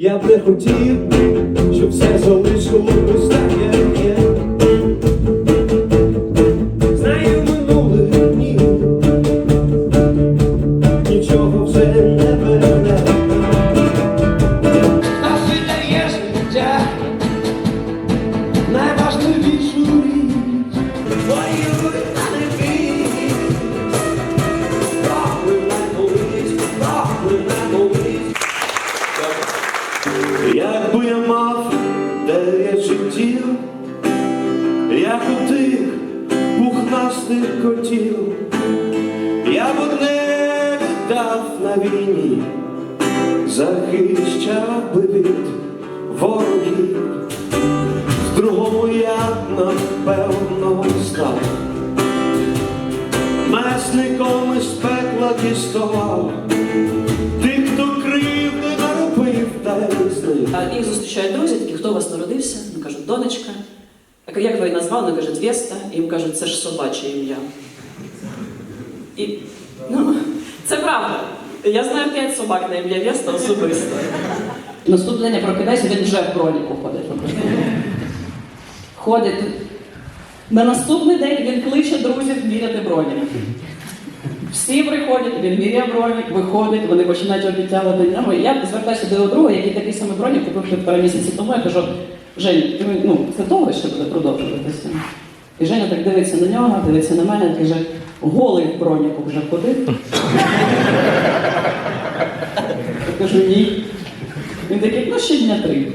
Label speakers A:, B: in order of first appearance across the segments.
A: Я б не хотів, щоб все залишило так, як у тих пухнастих котів, я б одне віддав на війні, захищав би від ворогів, в другому я напевно став. Месником із пекла діставав.
B: Їх зустрічають друзі, такі, хто у вас народився? Вони кажуть, донечка. Кажу, як ви її назвали? Вони кажуть, Веста. Їм кажуть, це ж собаче ім'я. І, ну, це правда. Я знаю п'ять собак на ім'я Веста особисто. Наступний день я прокидаюся, він вже в броніку ходить. Ходить. На наступний день він кличе друзів міряти броні. Всі приходять, він міряє бронік, виходить, вони починають обіцяти. Я звертаюся до його друга, який такий самий бронік купив півтора місяці тому. Я кажу, Жень, ти ну, це того, що буде продовжуватися? І Женя так дивиться на нього, дивиться на мене, каже, голий в броніку вже ходив. Кажу, ні. Він такий, ну ще дня три.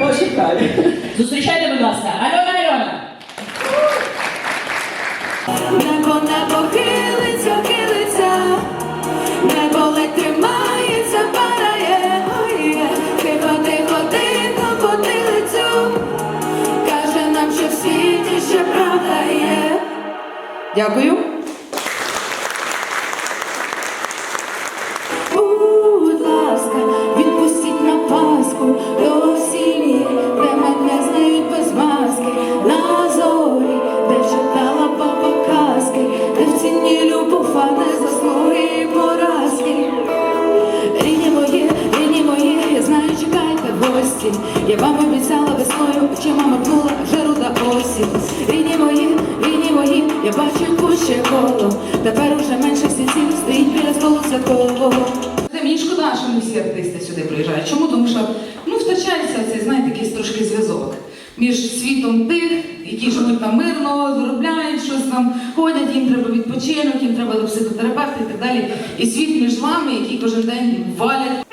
B: Почекай. Зустрічайте, будь ласка, Альона Альона.
C: Дякую. Будь ласка, відпустіть на Пасху до осінні, де без маски, на де читала папа де в ціні любов, а не поразки. Рідні мої, рідні мої, я знаю, чекайте гості. Я вам обіцяла весною, очима моргнула
D: Це мені шкода, що не всі артисти сюди приїжджають. Чому? Тому що ну, втрачається цей, знаєте, якийсь трошки зв'язок між світом тих, які живуть там мирно, заробляють щось там, ходять, їм треба відпочинок, їм треба до психотерапевта і так далі. І світ між вами, які кожен день валять